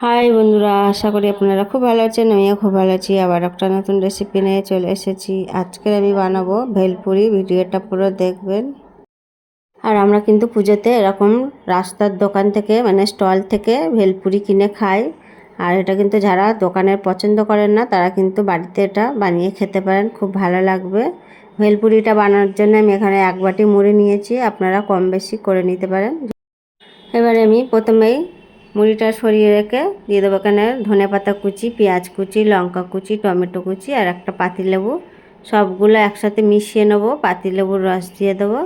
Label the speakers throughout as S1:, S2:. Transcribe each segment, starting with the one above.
S1: High বন্ধুরা, আশা করি আপনারা খুব ভালো আছেন, আমিও খুব ভালো আছি। আবার একটা নতুন রেসিপি নিয়ে চলে এসেছি। আজকে আমি বানাবো ভেলপুরি, ভিডিওটা পুরো দেখবেন। আর আমরা কিন্তু পুজোতে এরকম রাস্তার দোকান থেকে মানে স্টল থেকে ভেলপুরি কিনে খাই। আর এটা কিন্তু যারা দোকানের পছন্দ করেন না, তারা কিন্তু বাড়িতে এটা বানিয়ে খেতে পারেন, খুব ভালো লাগবে। ভেলপুরিটা বানানোর জন্য আমি এখানে এক বাটি মুড়ি নিয়েছি, আপনারা কম বেশি করে নিতে পারেন। এবারে আমি প্রথমেই মুড়িটা সরিয়ে রেখে দিয়ে দেবো এখানে ধনে পাতা কুচি, পেঁয়াজ কুচি, লঙ্কা কুচি, টমেটো কুচি আর একটা পাতিলেবু। সবগুলো একসাথে মিশিয়ে নেব, পাতিলেবুর রস দিয়ে দেবো।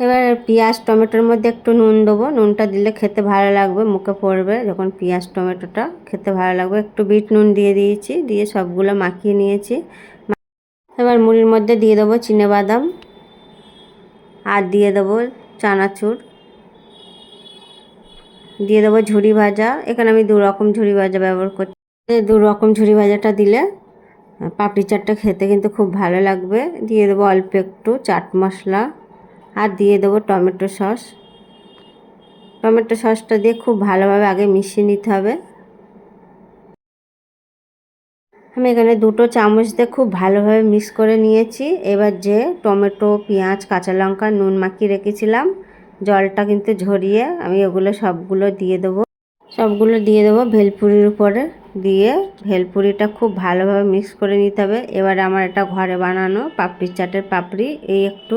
S1: এবার পেঁয়াজ, টমেটোর মধ্যে একটু নুন দেবো। নুনটা দিলে খেতে ভালো লাগবে, মুখে পড়বে। যখন পেঁয়াজ, টমেটোটা খেতে ভালো লাগবে, একটু বিট নুন দিয়ে দিয়েছি, দিয়ে সবগুলো মাখিয়ে নিয়েছি। এবার মুড়ির মধ্যে দিয়ে দেবো চিনে বাদাম আর দিয়ে দেবো চানাচুর। দিয়ে দেবো ঝুড়ি ভাজা। এখানে আমি দু রকম ঝুড়ি ভাজা ব্যবহার করছি। দু রকম ঝুড়ি ভাজাটা দিলে পাপড়ি চাটটা খেতে কিন্তু খুব ভালো লাগবে। দিয়ে দেবো অল্প একটু চাট মশলা আর দিয়ে দেবো টমেটো সস। টমেটো সসটা দিয়ে খুব ভালোভাবে আগে মিশিয়ে নিতে হবে। আমি এখানে দুটো চামচ দিয়ে খুব ভালোভাবে মিক্স করে নিয়েছি। এবার যে টমেটো, পেঁয়াজ, কাঁচা লঙ্কা, নুন মাখিয়ে রেখেছিলাম জলটা কিন্তু ঝরিয়ে আমি ওগুলো সবগুলো দিয়ে দেবো। সবগুলো দিয়ে দেবো ভেলপুরির উপরে। দিয়ে ভেলপুরিটা খুব ভালোভাবে মিক্স করে নিতে হবে। এবারে আমার এটা ঘরে বানানো পাপড়ি চাটের পাপড়ি। এই একটু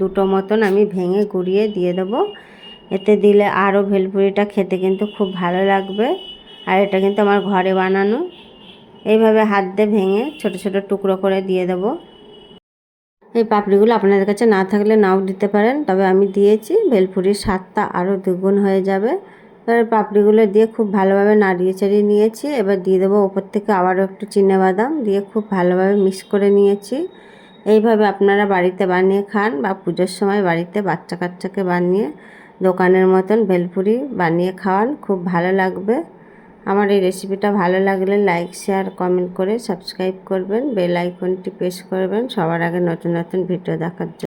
S1: দুটো মতন আমি ভেঙে গুড়িয়ে দিয়ে দেবো। এতে দিলে আরও ভেলপুরিটা খেতে কিন্তু খুব ভালো লাগবে। আর এটা কিন্তু আমার ঘরে বানানো। এইভাবে হাত দিয়ে ভেঙে ছোট ছোট টুকরো করে দিয়ে দেবো। এই পাপড়িগুলো আপনাদের কাছে না থাকলে নাও দিতে পারেন, তবে আমি দিয়েছি। ভেলপুরির স্বাদটা আরও দ্বিগুণ হয়ে যাবে। এবার পাপড়িগুলো দিয়ে খুব ভালোভাবে নাড়িয়ে চাড়িয়ে নিয়েছি। এবার দিয়ে দেবো ওপর থেকে আবারও একটু বাদাম দিয়ে খুব ভালোভাবে মিক্স করে নিয়েছি। এইভাবে আপনারা বাড়িতে বানিয়ে খান বা পুজোর সময় বাড়িতে বাচ্চা কাচ্চাকে বানিয়ে দোকানের মতন ভেলপুরি বানিয়ে খাওয়ান, খুব ভালো লাগবে। আমার এই রেসিপিটা ভালো লাগলে লাইক শেয়ার কমেন্ট করে সাবস্ক্রাইব করবেন বেল আইকনটি প্রেস করবেন। সবার আগে নতুন নতুন ভিডিও দেখার জন্য।